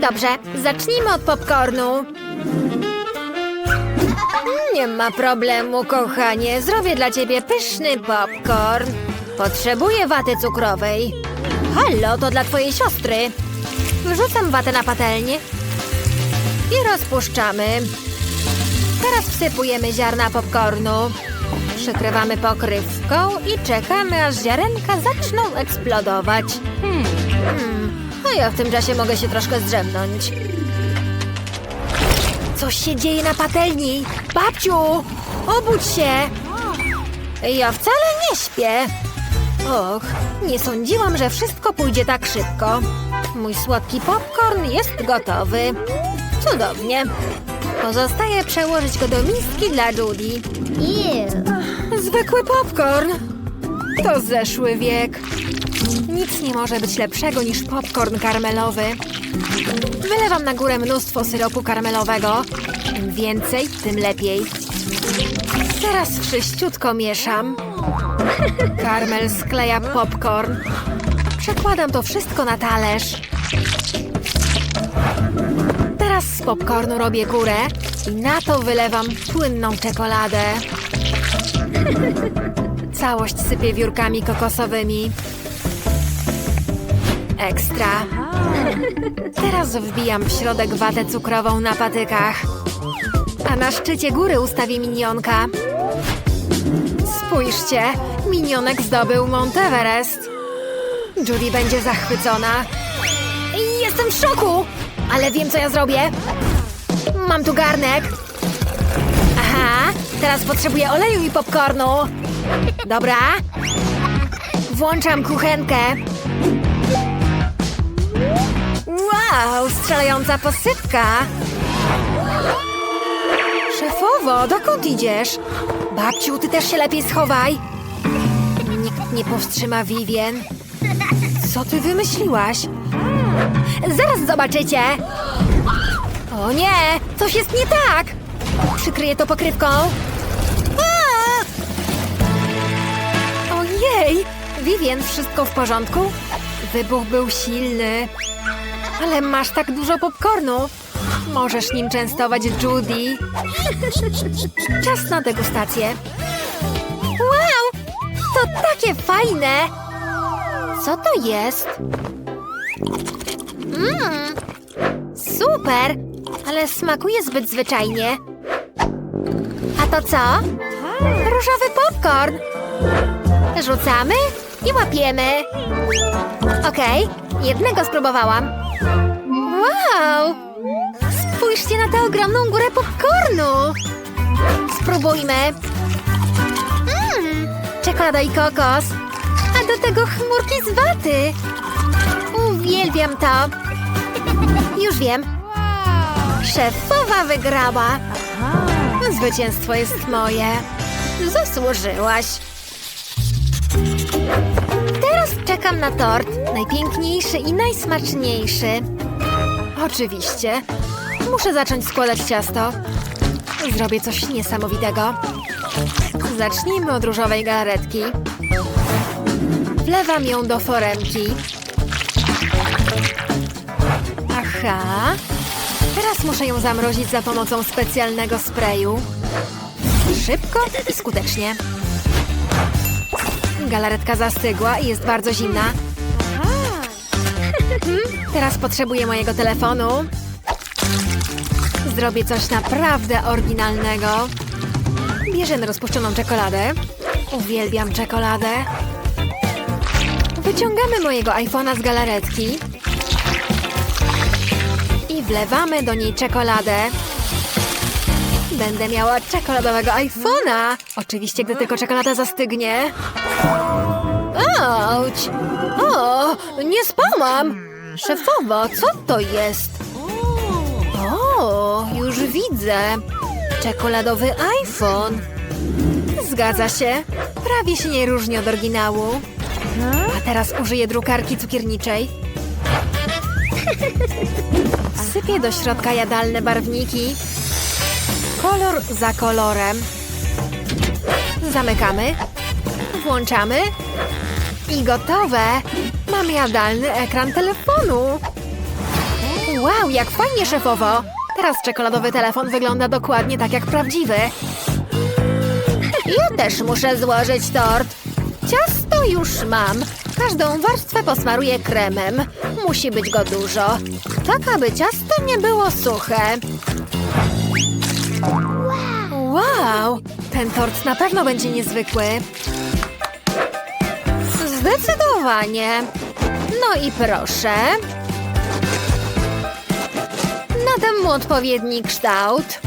Dobrze, zacznijmy od popcornu. Nie ma problemu, kochanie. Zrobię dla ciebie pyszny popcorn. Potrzebuję waty cukrowej. Hallo, to dla twojej siostry. Wrzucam watę na patelnię i rozpuszczamy. Teraz wsypujemy ziarna popcornu. Przykrywamy pokrywką i czekamy, aż ziarenka zaczną eksplodować. Hmm, a ja w tym czasie mogę się troszkę zdrzemnąć. Coś się dzieje na patelni. Babciu, obudź się. Ja wcale nie śpię. Och, nie sądziłam, że wszystko pójdzie tak szybko. Mój słodki popcorn jest gotowy. Cudownie. Pozostaje przełożyć go do miski dla Judy. Zwykły popcorn. To zeszły wiek. Nic nie może być lepszego niż popcorn karmelowy. Wylewam na górę mnóstwo syropu karmelowego. Im więcej, tym lepiej. Teraz wszyściutko mieszam. Karmel skleja popcorn. Przekładam to wszystko na talerz. Teraz z popcornu robię górę i na to wylewam płynną czekoladę. Całość sypię wiórkami kokosowymi. Ekstra. Teraz wbijam w środek watę cukrową na patykach. A na szczycie góry ustawię minionka. Spójrzcie, minionek zdobył Mount Everest. Judy będzie zachwycona. Jestem w szoku, ale wiem, co ja zrobię. Mam tu garnek. Aha, teraz potrzebuję oleju i popcornu. Dobra. Włączam kuchenkę. Wow, strzelająca posypka. Szefowo, dokąd idziesz? Babciu, ty też się lepiej schowaj. Nikt nie powstrzyma Vivien. Co ty wymyśliłaś? Zaraz zobaczycie. O nie, coś jest nie tak. Przykryję to pokrywką. Ojej, Vivien, wszystko w porządku? Wybuch był silny. Ale masz tak dużo popcornu. Możesz nim częstować Judy. Czas na degustację. Wow! To takie fajne! Co to jest? Mmm! Super! Ale smakuje zbyt zwyczajnie. A to co? Różowy popcorn! Rzucamy i łapiemy. Okej, jednego spróbowałam. Wow! Spójrzcie na tę ogromną górę popcornu! Spróbujmy. Mmm, czekolada i kokos. A do tego chmurki z waty. Uwielbiam to. Już wiem. Szefowa wygrała. Zwycięstwo jest moje. Zasłużyłaś. Teraz czekam na tort. Najpiękniejszy i najsmaczniejszy. Oczywiście. Muszę zacząć składać ciasto. Zrobię coś niesamowitego. Zacznijmy od różowej galaretki. Wlewam ją do foremki. Aha. Teraz muszę ją zamrozić za pomocą specjalnego sprayu. Szybko i skutecznie. Galaretka zastygła i jest bardzo zimna. Hmm, teraz potrzebuję mojego telefonu. Zrobię coś naprawdę oryginalnego. Bierzemy rozpuszczoną czekoladę. Uwielbiam czekoladę. Wyciągamy mojego iPhone'a z galaretki. I wlewamy do niej czekoladę. Będę miała czekoladowego iPhone'a. Oczywiście, gdy tylko czekolada zastygnie. Auć! O, nie spałam! Szefowo, co to jest? O, już widzę. Czekoladowy iPhone. Zgadza się. Prawie się nie różni od oryginału. A teraz użyję drukarki cukierniczej. Wsypię do środka jadalne barwniki. Kolor za kolorem. Zamykamy. Włączamy. I gotowe. Mam jadalny ekran telefonu. Wow, jak fajnie, szefowo. Teraz czekoladowy telefon wygląda dokładnie tak jak prawdziwy. Ja też muszę złożyć tort. Ciasto już mam. Każdą warstwę posmaruję kremem. Musi być go dużo. Tak, aby ciasto nie było suche. Wow! Ten tort na pewno będzie niezwykły. Zdecydowanie. No i proszę. Nadam mu odpowiedni kształt.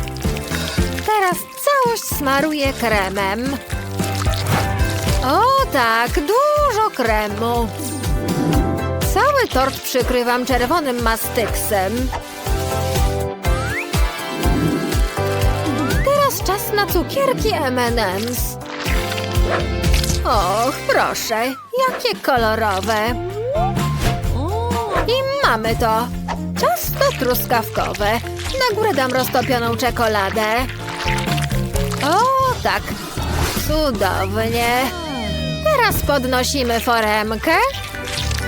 Teraz całość smaruję kremem. O tak, dużo kremu. Cały tort przykrywam czerwonym mastyksem. Teraz czas na cukierki M&M's. Och, proszę, jakie kolorowe. I mamy to. Ciasto truskawkowe. Na górę dam roztopioną czekoladę. O, tak. Cudownie. Teraz podnosimy foremkę.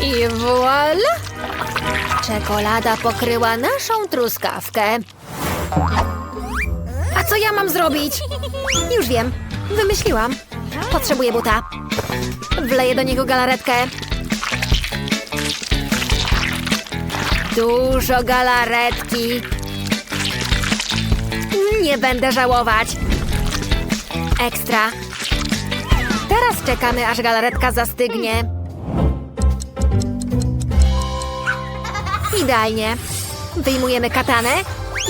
I voilà! Czekolada pokryła naszą truskawkę. A co ja mam zrobić? Już wiem. Wymyśliłam. Potrzebuję buta. Wleję do niego galaretkę. Dużo galaretki. Nie będę żałować. Ekstra. Teraz czekamy, aż galaretka zastygnie. Idealnie. Wyjmujemy katanę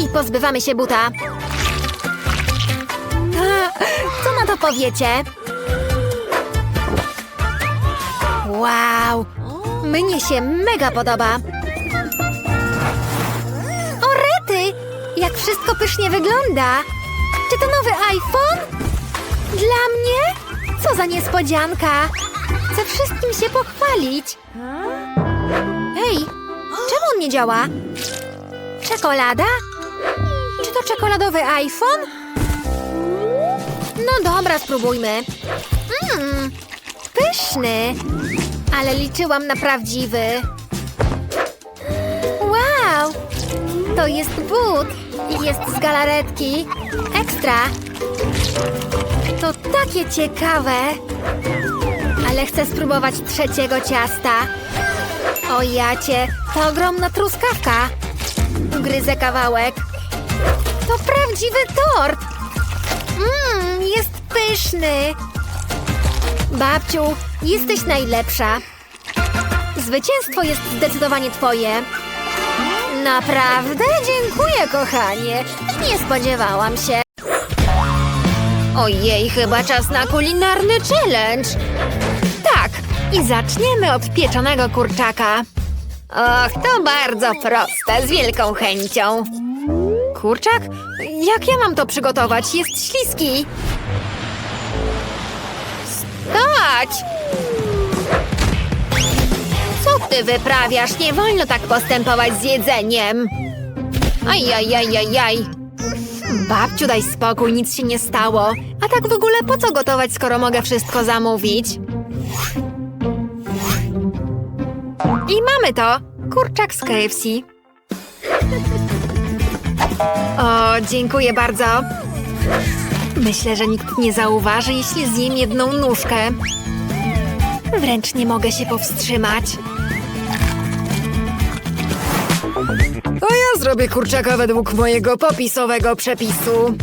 i pozbywamy się buta. Co na to powiecie? Wow! Mnie się mega podoba. O rety! Jak wszystko pysznie wygląda! Czy to nowy iPhone? Dla mnie? Co za niespodzianka! Chcę wszystkim się pochwalić. Hej, czemu on nie działa? Czekolada? Czy to czekoladowy iPhone? No dobra, spróbujmy. Mmm, pyszny. Ale liczyłam na prawdziwy. Wow! To jest but i jest z galaretki. Ekstra. To takie ciekawe. Ale chcę spróbować trzeciego ciasta. O jacie, to ogromna truskawka. Ugryzę kawałek. To prawdziwy tort. Mmm, jest pyszny. Babciu, jesteś najlepsza. Zwycięstwo jest zdecydowanie twoje. Naprawdę? Dziękuję, kochanie. Nie spodziewałam się. Ojej, chyba czas na kulinarny challenge. Tak, i zaczniemy od pieczonego kurczaka. Och, to bardzo proste, z wielką chęcią. Kurczak? Jak ja mam to przygotować? Jest śliski. Stać! Co ty wyprawiasz? Nie wolno tak postępować z jedzeniem. Ajajajajaj. Babciu, daj spokój, nic się nie stało. A tak w ogóle po co gotować, skoro mogę wszystko zamówić? I mamy to! Kurczak z KFC. O, dziękuję bardzo. Myślę, że nikt nie zauważy, jeśli zjem jedną nóżkę. Wręcz nie mogę się powstrzymać. A ja zrobię kurczaka według mojego popisowego przepisu.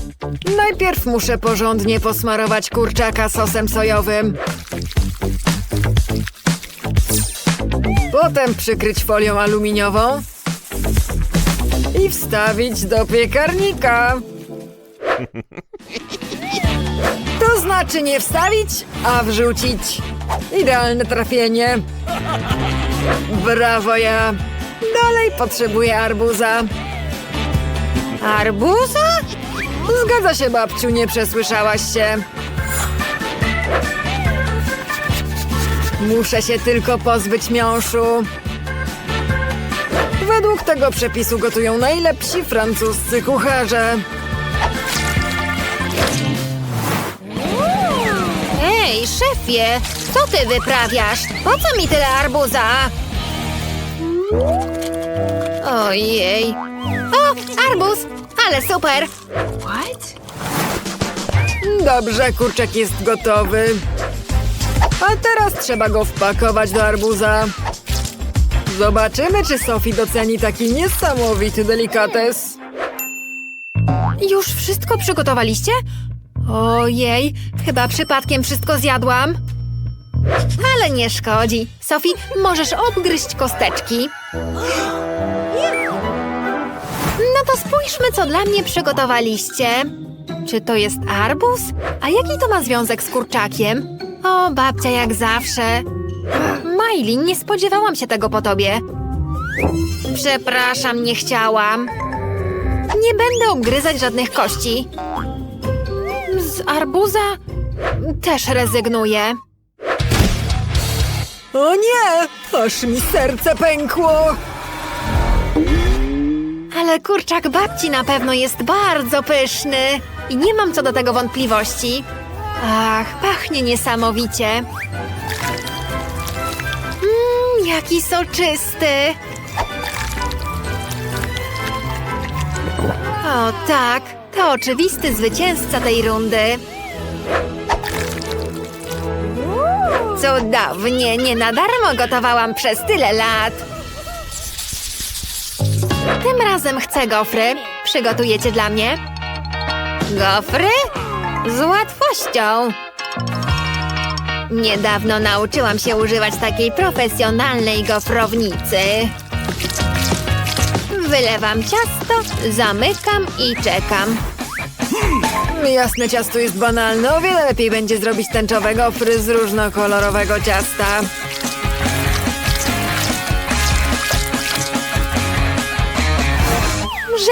Najpierw muszę porządnie posmarować kurczaka sosem sojowym. Potem przykryć folią aluminiową i wstawić do piekarnika. To znaczy nie wstawić, a wrzucić. Idealne trafienie. Brawo ja. Dalej potrzebuję arbuza. Arbuza? Zgadza się, babciu, nie przesłyszałaś się. Muszę się tylko pozbyć miąższu. Według tego przepisu gotują najlepsi francuscy kucharze. Szefie! Co ty wyprawiasz? Po co mi tyle arbuza? Ojej. O, arbuz! Ale super! Dobrze, kurczak jest gotowy. A teraz trzeba go wpakować do arbuza. Zobaczymy, czy Sophie doceni taki niesamowity delikates. Już wszystko przygotowaliście? Ojej, chyba przypadkiem wszystko zjadłam. Ale nie szkodzi. Sophie, możesz obgryźć kosteczki. No to spójrzmy, co dla mnie przygotowaliście. Czy to jest arbuz? A jaki to ma związek z kurczakiem? O, babcia jak zawsze. Miley, nie spodziewałam się tego po tobie. Przepraszam, nie chciałam. Nie będę obgryzać żadnych kości. Z arbuza też rezygnuję. O nie! Aż mi serce pękło! Ale kurczak babci na pewno jest bardzo pyszny i nie mam co do tego wątpliwości. Ach, pachnie niesamowicie. Mmm, jaki soczysty. O tak, to oczywisty zwycięzca tej rundy. Cudownie, nie na darmo gotowałam przez tyle lat. Tym razem chcę gofry. Przygotujecie dla mnie? Gofry? Z łatwością. Niedawno nauczyłam się używać takiej profesjonalnej gofrownicy. Wylewam ciasto, zamykam i czekam. Jasne ciasto jest banalne, o wiele lepiej będzie zrobić tęczowe gofry z różnokolorowego ciasta.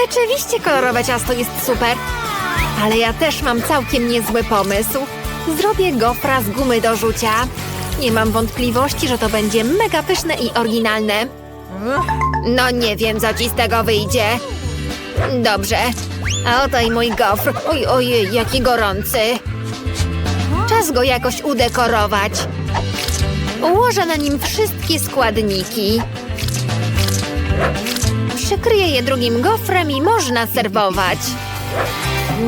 Rzeczywiście kolorowe ciasto jest super. Ale ja też mam całkiem niezły pomysł. Zrobię gofra z gumy do rzucia. Nie mam wątpliwości, że to będzie mega pyszne i oryginalne. No nie wiem, co ci z tego wyjdzie. Dobrze. A oto i mój gofr. Oj, ojej, jaki gorący. Czas go jakoś udekorować. Ułożę na nim wszystkie składniki. Przykryję je drugim gofrem i można serwować.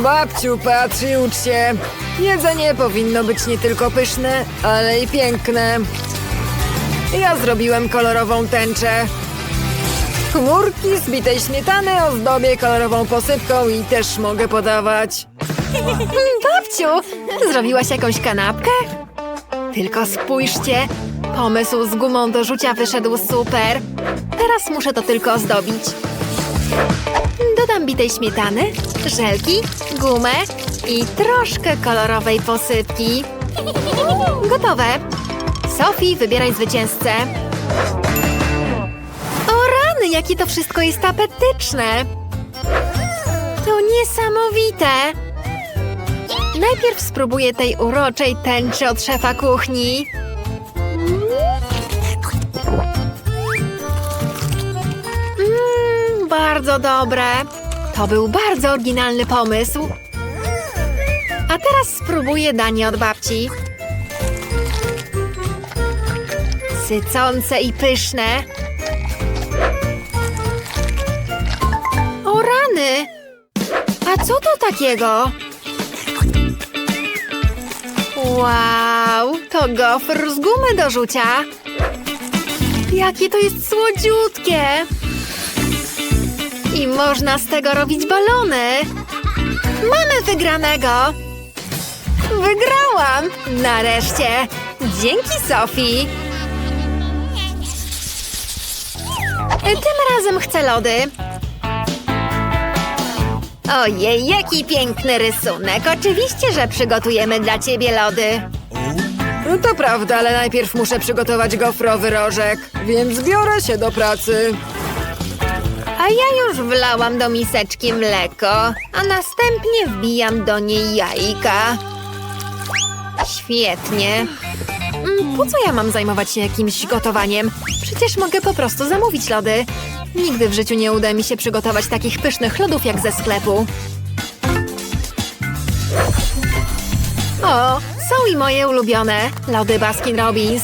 Babciu, patrz i ucz się. Jedzenie powinno być nie tylko pyszne, ale i piękne. Ja zrobiłem kolorową tęczę. Chmurki z bitej śmietany ozdobię kolorową posypką i też mogę podawać. Babciu, zrobiłaś jakąś kanapkę? Tylko spójrzcie, pomysł z gumą do rzucia wyszedł super. Teraz muszę to tylko ozdobić. Dodam bitej śmietany, żelki, gumę i troszkę kolorowej posypki. Gotowe. Sophie, wybieraj zwycięzcę. O rany, jakie to wszystko jest apetyczne. To niesamowite. Najpierw spróbuję tej uroczej tęczy od szefa kuchni. Mmm, bardzo dobre. To był bardzo oryginalny pomysł. A teraz spróbuję danie od babci. Sycące i pyszne. O rany! A co to takiego? Wow, to gofr z gumy do rzucia. Jakie to jest słodziutkie. I można z tego robić balony. Mamy wygranego. Wygrałam! Nareszcie. Dzięki, Sofii. Tym razem chcę lody. Ojej, jaki piękny rysunek. Oczywiście, że przygotujemy dla ciebie lody. No to prawda, ale najpierw muszę przygotować gofrowy rożek, więc biorę się do pracy. A ja już wlałam do miseczki mleko, a następnie wbijam do niej jajka. Świetnie. Mm, Po co ja mam zajmować się jakimś gotowaniem? Przecież mogę po prostu zamówić lody. Nigdy w życiu nie uda mi się przygotować takich pysznych lodów jak ze sklepu. O, Są i moje ulubione lody Baskin Robbins.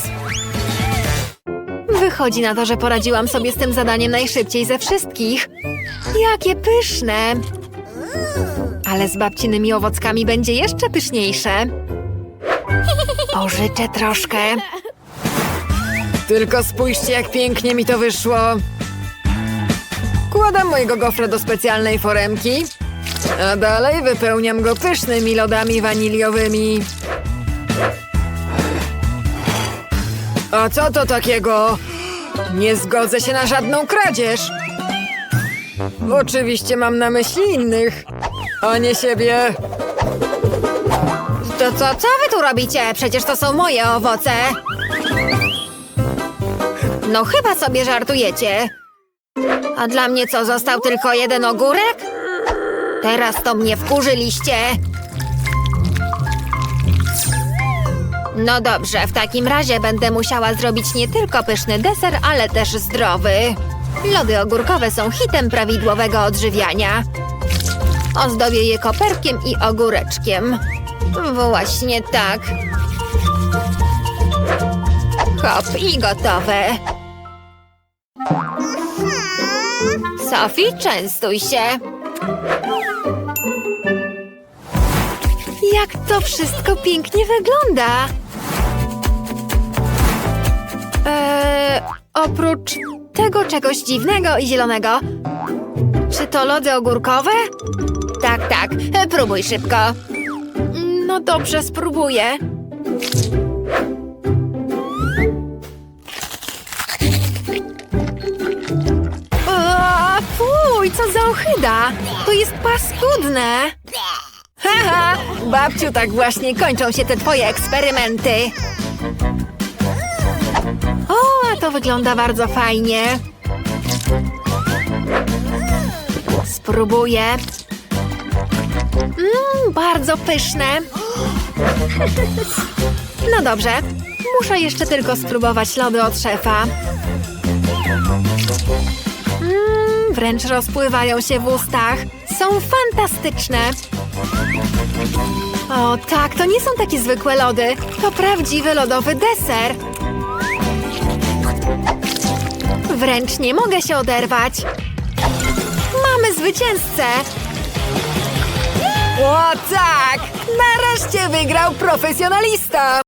Wychodzi na to, że poradziłam sobie z tym zadaniem najszybciej ze wszystkich. Jakie pyszne! Ale z babcinymi owockami będzie jeszcze pyszniejsze. Pożyczę troszkę. Tylko spójrzcie, jak pięknie mi to wyszło. Kładam mojego gofra do specjalnej foremki, a dalej wypełniam go pysznymi lodami waniliowymi. A co to takiego? Nie zgodzę się na żadną kradzież. Oczywiście mam na myśli innych, a nie siebie. To co, co wy tu robicie? Przecież to są moje owoce. No chyba sobie żartujecie. A dla mnie co, został tylko jeden ogórek? Teraz to mnie wkurzyliście. No dobrze, w takim razie będę musiała zrobić nie tylko pyszny deser, ale też zdrowy. Lody ogórkowe są hitem prawidłowego odżywiania. Ozdobię je koperkiem i ogóreczkiem. Właśnie tak. Hop i gotowe. Sophie, częstuj się. Jak to wszystko pięknie wygląda. Eee, oprócz tego czegoś dziwnego i zielonego. Czy to lody ogórkowe? Tak, tak. E, Próbuj szybko. No dobrze, spróbuję. O, fuj, co za ohyda! To jest paskudne! Haha, babciu, tak właśnie kończą się te twoje eksperymenty. O, a to wygląda bardzo fajnie. Spróbuję. Mmm, bardzo pyszne. No dobrze, muszę jeszcze tylko spróbować lody od szefa. Mmm, wręcz rozpływają się w ustach. Są fantastyczne. O tak, to nie są takie zwykłe lody. To prawdziwy lodowy deser. Wręcz nie mogę się oderwać. Mamy zwycięzcę! O tak! Nareszcie wygrał profesjonalista!